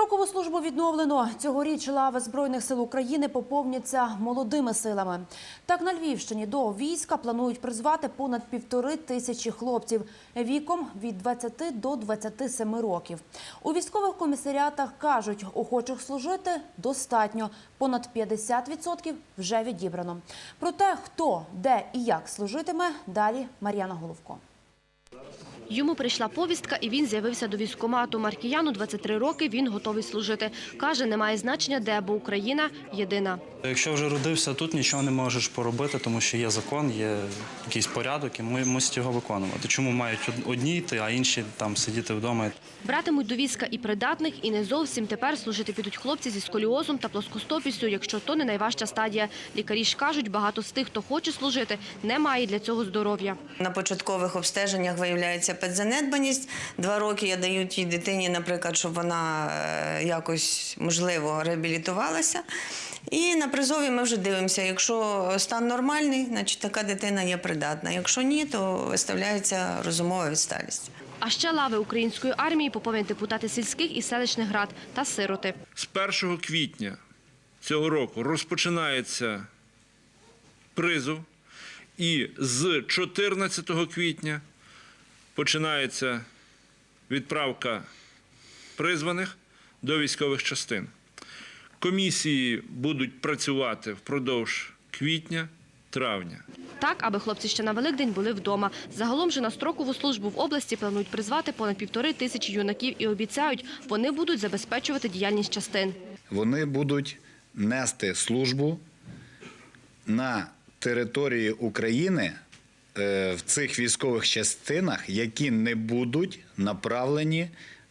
Строкову службу відновлено. Цьогоріч лави Збройних сил України поповняться молодими силами. Так, на Львівщині до війська планують призвати понад півтори тисячі хлопців віком від 20 до 27 років. У військових комісаріатах кажуть, охочих служити достатньо. Понад 50% вже відібрано. Про те, хто, де і як служитиме, далі Мар'яна Головко. Йому прийшла повістка, і він з'явився до військкомату. Маркіяну 23 роки, він готовий служити. Каже, немає значення, де, бо Україна єдина. Якщо вже родився тут, нічого не можеш поробити, тому що є закон, є якийсь порядок, і ми мусимо його виконувати. Чому мають од- одні йти, а інші там сидіти вдома? Братимуть до війська і придатних, і не зовсім. Тепер служити підуть хлопці зі сколіозом та плоскостопістю, якщо то не найважча стадія. Лікарі ж кажуть, багато з тих, хто хоче служити, не має для цього здоров'я. На початкових обстеженнях виявляється педзанедбаність. Два роки я даю тій дитині, наприклад, щоб вона е, якось можливо реабілітувалася. І на призові ми вже дивимося. Якщо стан нормальний, значить така дитина є придатна. Якщо ні, то виставляється розумова відсталість. А ще лави української армії поповнять депутати сільських і селищних рад та сироти. З 1 квітня цього року розпочинається призов, і з 14 квітня починається відправка призваних до військових частин. Комісії будуть працювати впродовж квітня, травня. Так, аби хлопці ще на Великдень були вдома. Загалом же на строкову службу в області планують призвати понад півтори тисячі юнаків і обіцяють, вони будуть забезпечувати діяльність частин. вони будуть нести службу на території України в цих військових частинах, які не будуть направлені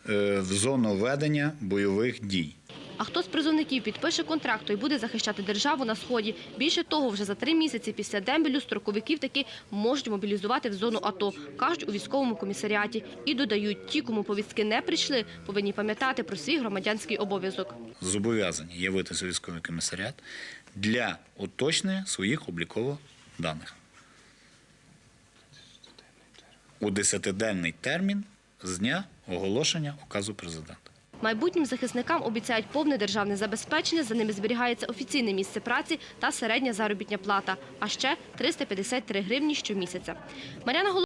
е, в зону ведення бойових дій. А хто з призовників підпише контракт, той буде захищати державу на сході. Більше того, вже за три місяці після дембелю строковиків таки можуть мобілізувати в зону АТО, кажуть у військовому комісаріаті. І додають, ті, кому повістки не прийшли, повинні пам'ятати про свій громадянський обов'язок. Зобов'язані явитися у військовий комісаріат для уточнення своїх облікових даних. У 10-денний термін з дня оголошення указу президента. Майбутнім захисникам обіцяють повне державне забезпечення, за ними зберігається офіційне місце праці та середня заробітня плата, а ще 353 гривні щомісяця.